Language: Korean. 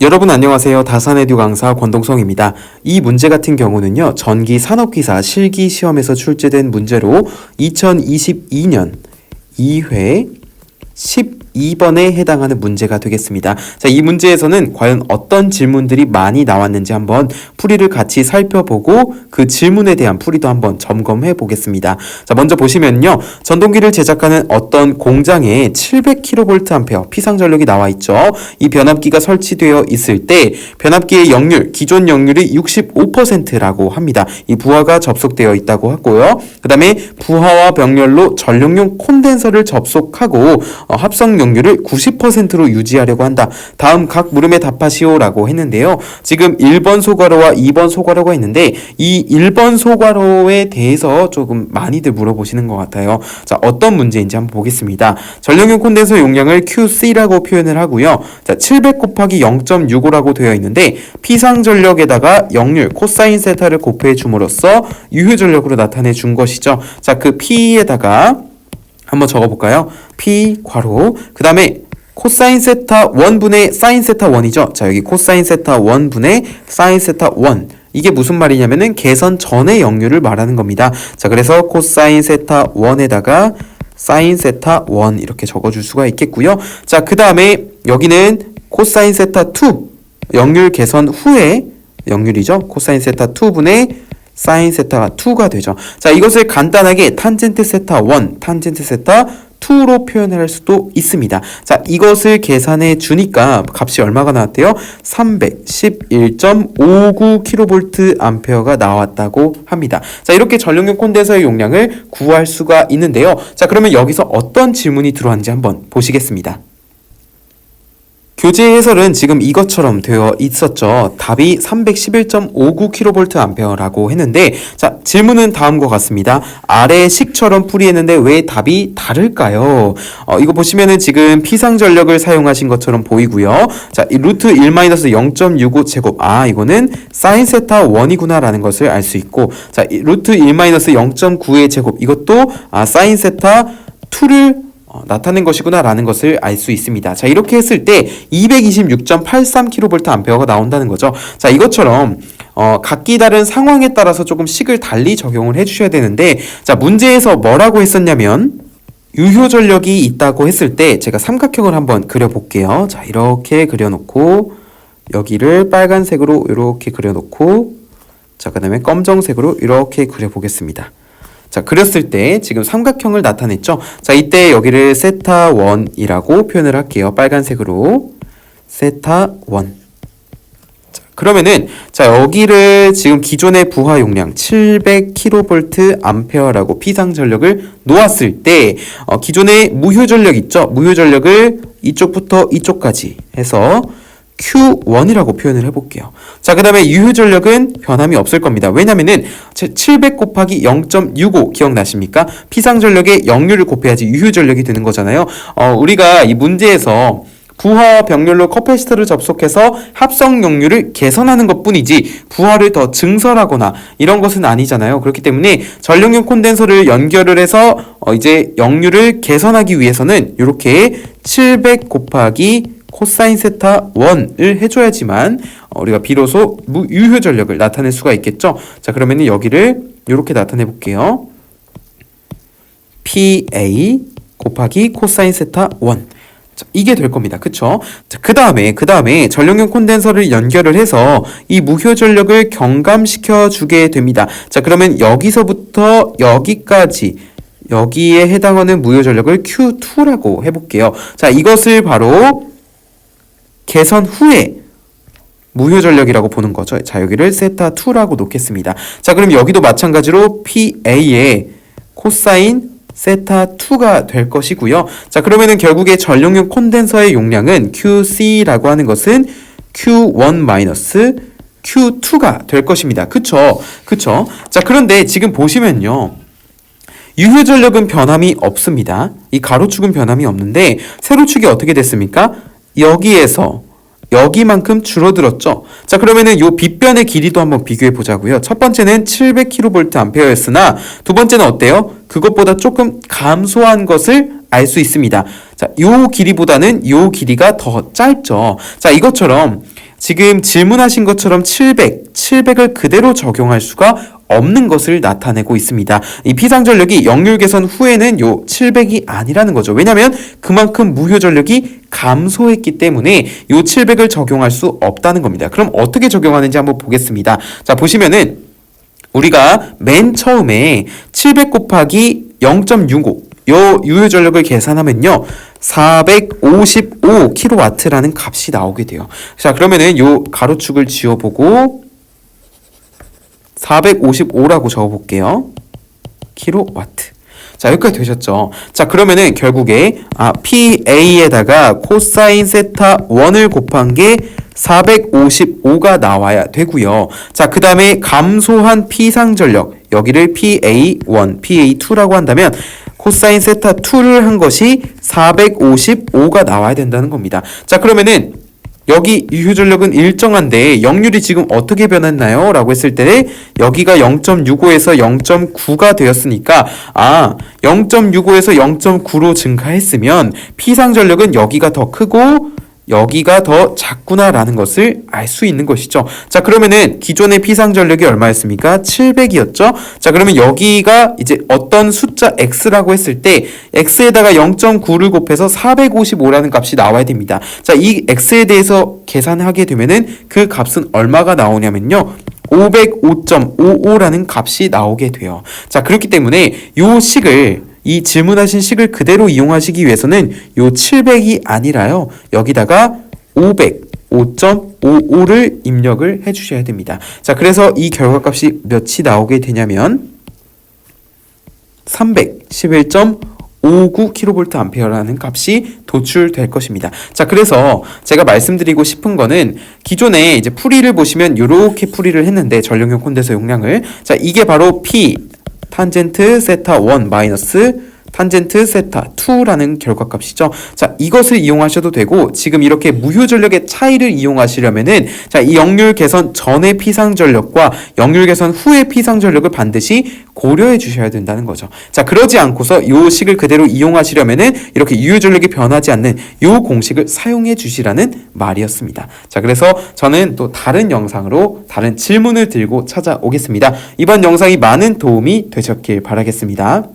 여러분 안녕하세요. 다산에듀 강사 권동성입니다. 이 문제 같은 경우는요. 전기 산업기사 실기 시험에서 출제된 문제로 2022년 2회 12번에 해당하는 문제가 되겠습니다. 자, 이 문제에서는 과연 어떤 질문들이 많이 나왔는지 한번 풀이를 같이 살펴보고 그 질문에 대한 풀이도 한번 점검해 보겠습니다. 자, 먼저 보시면요. 전동기를 제작하는 어떤 공장에 700kVA 피상 전력이 나와 있죠. 이 변압기가 설치되어 있을 때 변압기의 역률, 기존 역률이 65%라고 합니다. 이 부하가 접속되어 있다고 하고요. 그 다음에 부하와 병렬로 전력용 콘덴서를 접속하고 어, 합성 용 률을 90%로 유지하려고 한다. 다음 각 물음에 답하시오라고 했는데요. 지금 1번 소괄호와 2번 소괄호가 있는데 이 1번 소괄호에 대해서 조금 많이들 물어보시는 것 같아요. 자, 어떤 문제인지 한번 보겠습니다. 전력용 콘덴서 용량을 QC라고 표현을 하고요. 자, 700 곱하기 0.65라고 되어 있는데 피상 전력에다가 역률 코사인 세타를 곱해 줌으로써 유효 전력으로 나타내 준 것이죠. 자, 그 P에다가 한번 적어볼까요? P 괄호 그 다음에 코사인 세타 1분의 사인 세타 1이죠. 자 여기 코사인 세타 1분의 사인 세타 1 이게 무슨 말이냐면은 개선 전의 역률을 말하는 겁니다. 자 그래서 코사인 세타 1에다가 사인 세타 1 이렇게 적어줄 수가 있겠고요. 자 그 다음에 여기는 코사인 세타 2 역률 개선 후에 역률이죠. 코사인 세타 2분의 사인 세타가 2가 되죠. 자, 이것을 간단하게 탄젠트 세타 1, 탄젠트 세타 2로 표현을 할 수도 있습니다. 자, 이것을 계산해 주니까 값이 얼마가 나왔대요? 311.59kV 암페어가 나왔다고 합니다. 자, 이렇게 전력용 콘덴서의 용량을 구할 수가 있는데요. 자, 그러면 여기서 어떤 질문이 들어왔는지 한번 보시겠습니다. 교재 해설은 지금 이것처럼 되어 있었죠. 답이 311.59kVA라고 했는데, 자, 질문은 다음과 같습니다. 아래 식처럼 풀이했는데 왜 답이 다를까요? 어, 이거 보시면은 지금 피상 전력을 사용하신 것처럼 보이고요. 자, 이 루트 1-0.65 제곱. 아, 이거는 사인 세타 1이구나라는 것을 알 수 있고, 자, 이 루트 1-0.9의 제곱. 이것도 아, 사인 세타 2를 어, 나타낸 것이구나라는 것을 알 수 있습니다. 자, 이렇게 했을 때 226.83kVA가 나온다는 거죠. 자, 이것처럼 어, 각기 다른 상황에 따라서 조금 식을 달리 적용을 해 주셔야 되는데, 자, 문제에서 뭐라고 했었냐면, 유효 전력이 있다고 했을 때 제가 삼각형을 한번 그려 볼게요. 자, 이렇게 그려 놓고, 여기를 빨간색으로 이렇게 그려 놓고, 자, 그 다음에 검정색으로 이렇게 그려 보겠습니다. 자, 그렸을 때 지금 삼각형을 나타냈죠? 자, 이때 여기를 세타 1이라고 표현을 할게요. 빨간색으로. 세타 1. 자, 그러면은 자, 여기를 지금 기존의 부하 용량 700kV 암페어라고 피상 전력을 놓았을 때 어, 기존의 무효 전력 있죠? 무효 전력을 이쪽부터 이쪽까지 해서 Q1이라고 표현을 해볼게요. 자, 그 다음에 유효 전력은 변함이 없을 겁니다. 왜냐면은 700 곱하기 0.65 기억나십니까? 피상 전력의 역률을 곱해야지 유효 전력이 되는 거잖아요. 어, 우리가 이 문제에서 부하 병렬로 커패시터를 접속해서 합성 역률을 개선하는 것 뿐이지 부하를 더 증설하거나 이런 것은 아니잖아요. 그렇기 때문에 전력용 콘덴서를 연결을 해서 어 이제 역률을 개선하기 위해서는 이렇게 700 곱하기 코사인 세타 1을 해줘야지만 어, 우리가 비로소 무유효 전력을 나타낼 수가 있겠죠. 자 그러면 여기를 이렇게 나타내 볼게요. PA 곱하기 코사인 세타 1 자, 이게 될 겁니다. 그쵸? 자, 그 다음에, 그 다음에 전력용 콘덴서를 연결을 해서 이 무효 전력을 경감시켜 주게 됩니다. 자, 그러면 여기서부터 여기까지 여기에 해당하는 무효 전력을 Q2라고 해볼게요. 자, 이것을 바로 개선 후에 무효 전력이라고 보는 거죠. 자, 여기를 세타 2라고 놓겠습니다. 자, 그럼 여기도 마찬가지로 PA의 코사인 세타 2가 될 것이고요. 자, 그러면은 결국에 전력용 콘덴서의 용량은 QC라고 하는 것은 Q1 Q2가 될 것입니다. 그쵸? 그쵸? 자, 그런데 지금 보시면요. 유효 전력은 변함이 없습니다. 이 가로축은 변함이 없는데 세로축이 어떻게 됐습니까? 여기에서 여기만큼 줄어들었죠. 자, 그러면은 요 빗변의 길이도 한번 비교해 보자고요. 첫 번째는 700kV 암페어였으나 두 번째는 어때요? 그것보다 조금 감소한 것을 알 수 있습니다. 자, 요 길이보다는 요 길이가 더 짧죠. 자, 이것처럼 지금 질문하신 것처럼 700, 700을 그대로 적용할 수가 없는 것을 나타내고 있습니다. 이 피상 전력이 역률 개선 후에는 요 700이 아니라는 거죠. 왜냐하면 그만큼 무효 전력이 감소했기 때문에 요 700을 적용할 수 없다는 겁니다. 그럼 어떻게 적용하는지 한번 보겠습니다. 자 보시면은 우리가 맨 처음에 700 곱하기 0.65요 유효 전력을 계산하면요. 455kW라는 값이 나오게 돼요. 자, 그러면은 요 가로축을 지워 보고 455라고 적어 볼게요. 킬로와트. 자, 여기까지 되셨죠? 자, 그러면은 결국에 아, PA에다가 코사인 세타 1을 곱한 게 455가 나와야 되고요. 자, 그 다음에 감소한 피상전력 여기를 PA1, PA2라고 한다면 코사인 세타 2를 한 것이 455가 나와야 된다는 겁니다. 자, 그러면은 여기 유효전력은 일정한데 역률이 지금 어떻게 변했나요? 라고 했을 때 여기가 0.65에서 0.9가 되었으니까 아 0.65에서 0.9로 증가했으면 피상전력은 여기가 더 크고 여기가 더 작구나라는 것을 알 수 있는 것이죠. 자, 그러면은 기존의 피상 전력이 얼마였습니까? 700이었죠? 자, 그러면 여기가 이제 어떤 숫자 x라고 했을 때 x에다가 0.9를 곱해서 455라는 값이 나와야 됩니다. 자, 이 x에 대해서 계산하게 되면은 그 값은 얼마가 나오냐면요. 505.55라는 값이 나오게 돼요. 자, 그렇기 때문에 요 식을 이 질문하신 식을 그대로 이용하시기 위해서는 요 700이 아니라요. 여기다가 500, 5.55를 입력을 해 주셔야 됩니다. 자, 그래서 이 결과값이 몇이 나오게 되냐면 311.59kVA라는 값이 도출될 것입니다. 자, 그래서 제가 말씀드리고 싶은 거는 기존에 이제 풀이를 보시면 이렇게 풀이를 했는데 전력용 콘덴서 용량을 자, 이게 바로 P 탄젠트 세타 1 마이너스 탄젠트 세타 2라는 결과값이죠. 자, 이것을 이용하셔도 되고 지금 이렇게 무효 전력의 차이를 이용하시려면은 자, 이 역률 개선 전의 피상 전력과 역률 개선 후의 피상 전력을 반드시 고려해 주셔야 된다는 거죠. 자, 그러지 않고서 요 식을 그대로 이용하시려면은 이렇게 유효 전력이 변하지 않는 요 공식을 사용해 주시라는 말이었습니다. 자, 그래서 저는 또 다른 영상으로 다른 질문을 들고 찾아오겠습니다. 이번 영상이 많은 도움이 되셨길 바라겠습니다.